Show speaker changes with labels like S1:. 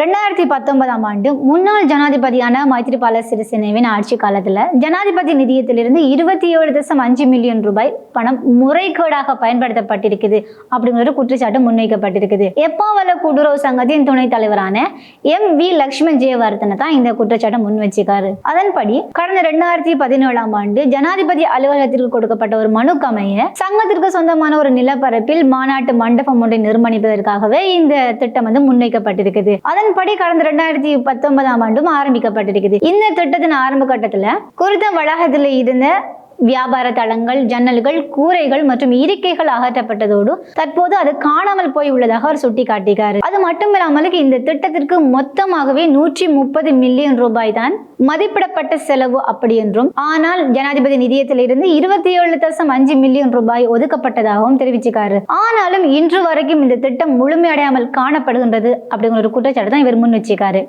S1: ரெண்டாயிரத்தி பத்தொன்பதாம் ஆண்டு முன்னாள் ஜனாதிபதியான மைத்ரிபால சிறிசேனவின் ஆட்சி காலத்தில் ஜனாதிபதி நிதியத்திலிருந்து இருபத்தி ஏழு தசம் அஞ்சு மில்லியன் ரூபாய் பணம் முறைகேடாக பயன்படுத்தப்பட்டிருக்குது அப்படிங்கிற ஒரு குற்றச்சாட்டு முன்வைக்கப்பட்டிருக்குது. எப்பாவல கூட்டுறவு சங்கத்தின் துணைத் தலைவரான எம் வி லக்ஷ்மண் ஜெயவர்தன தான் இந்த குற்றச்சாட்டை முன் வச்சிருக்காரு அதன்படி கடந்த ரெண்டாயிரத்தி பதினேழாம் ஆண்டு ஜனாதிபதி அலுவலகத்திற்கு கொடுக்கப்பட்ட ஒரு மனுக்கமைய சங்கத்திற்கு சொந்தமான ஒரு நிலப்பரப்பில் மாநாட்டு மண்டபம் ஒன்றை நிர்மாணிப்பதற்காகவே இந்த திட்டம் வந்து முன்வைக்கப்பட்டிருக்குது. அதன்படி கடந்த ரெண்டாயிரத்தி பத்தொன்பதாம் ஆண்டும் ஆரம்பிக்கப்பட்டிருக்குது. இந்த திட்டத்தின் ஆரம்ப கட்டத்துல குறித்த வளாகத்தில் இருந்த வியாபார தளங்கள் ஜன்னல்கள் கூரைகள் மற்றும் இருக்கைகள் அகற்றப்பட்டதோடு தற்போது அது காணாமல் போய் உள்ளதாக அவர் சுட்டிக்காட்டுகிறார் அது மட்டுமில்லாமல் இந்த திட்டத்திற்கு மொத்தமாகவே நூற்றி முப்பது மில்லியன் ரூபாய் தான் மதிப்பிடப்பட்ட செலவு அப்படி என்றும் ஆனால் ஜனாதிபதி நிதியத்திலிருந்து இருபத்தி ஏழு தசம் அஞ்சு மில்லியன் ரூபாய் ஒதுக்கப்பட்டதாகவும் தெரிவிச்சுக்காரு. ஆனாலும் இன்று வரைக்கும் இந்த திட்டம் முழுமையடையாமல் காணப்படுகின்றது அப்படிங்கிற ஒரு குற்றச்சாட்டு தான் இவர் முன் வச்சுக்காரு.